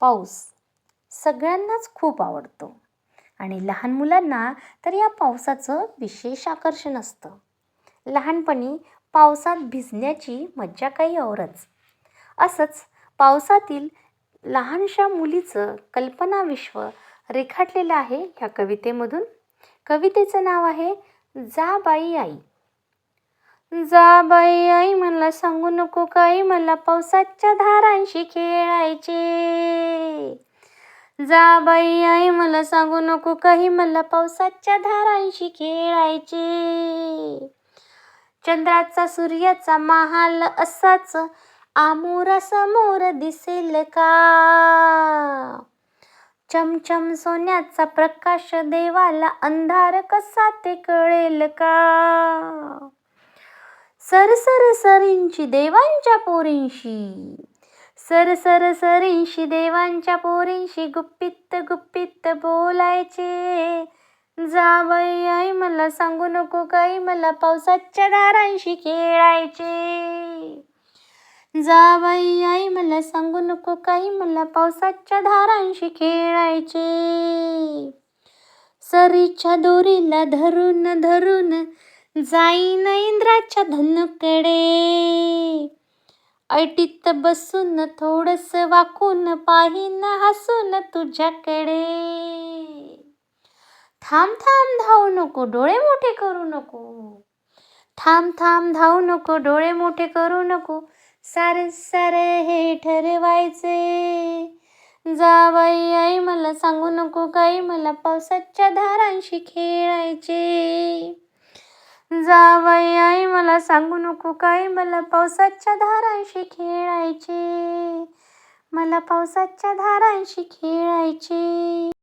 पाऊस सगळ्यांनाच खूप आवडतो. आणि लहान मुलांना तर या पावसाचं विशेष आकर्षण असतं. लहानपणी पावसात भिजण्याची मज्जा काही औरच. असंच पावसातील लहानशा मुलीचं कल्पनाविश्व रेखाटलेलं आहे ह्या कवितेमधून. कवितेचं नाव आहे जा बाई आई. जा बाई आई मला सांगू नको काही. मला पावसाच्या धारांशी खेळायचे. जा बाई आई मला सांगू नको काही. मला पावसाच्या धारांशी खेळायचे. चंद्राचा सूर्याचा महाल असाच. आमोरासमोर दिसेल का? चमचम सोन्याचा प्रकाश देवाला अंधार कसा ते कळेल का? सर सर देवांच्या पोरींशी. सर सर सरींशी देवांच्या पोरींशी गुप्पित गुप्पित बोलायचे. जावई आई मला सांगू नको काही मला पावसाच्या दारांशी खेळायचे. जावई आई मला सांगू नको काही मला पावसाच्या धारांशी खेळायचे. सरीच्या दोरीला धरून धरून जाईन इंद्राच्या धनुकडे. ऐटीत बसून थोडस वाकून पाहिन हसून तुझ्याकडे. थांब थांब धावू नको डोळे मोठे करू नको. थांब थांब धावू नको डोळे मोठे करू नको. सारे सारे हे ठरवायचे. जावाई आई मला सांगू नको काही मला पावसाच्या धारांशी खेळायचे. जावई आई मला सांगू नको काही. मला पावसाच्या धारांशी खेळायचे. मला पावसाच्या धारांशी खेळायचे.